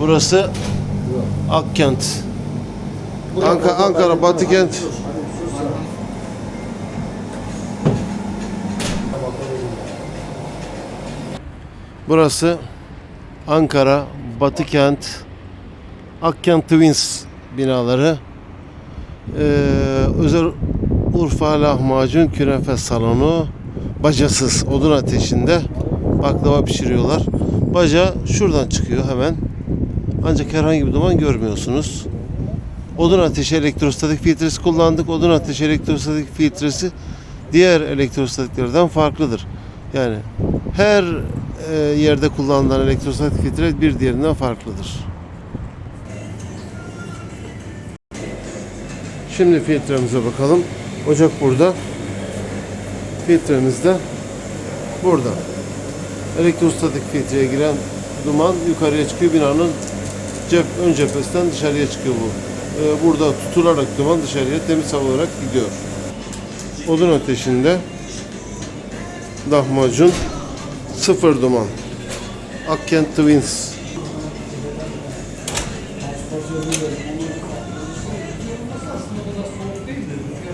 Burası Akkent. Anka, Ankara Batıkent. Burası Ankara Batıkent Akkent Twins binaları. Ee, özel Urfa lahmacun künefe salonu bacasız odun ateşinde baklava pişiriyorlar. Baca şuradan çıkıyor hemen. Ancak herhangi bir duman görmüyorsunuz. Odun ateşi elektrostatik filtresi kullandık. Odun ateşi elektrostatik filtresi diğer elektrostatiklerden farklıdır. Yani her e, yerde kullanılan elektrostatik filtre bir diğerinden farklıdır. Şimdi filtremize bakalım. Ocak burada. Filtremiz de burada. Elektrostatik filtreye giren duman yukarıya çıkıyor. Binanın cep, ön cephesinden dışarıya çıkıyor bu. Ee, burada tutularak duman dışarıya temiz hava olarak gidiyor. Odun ateşinde lahmacun sıfır duman. Akkent Twins.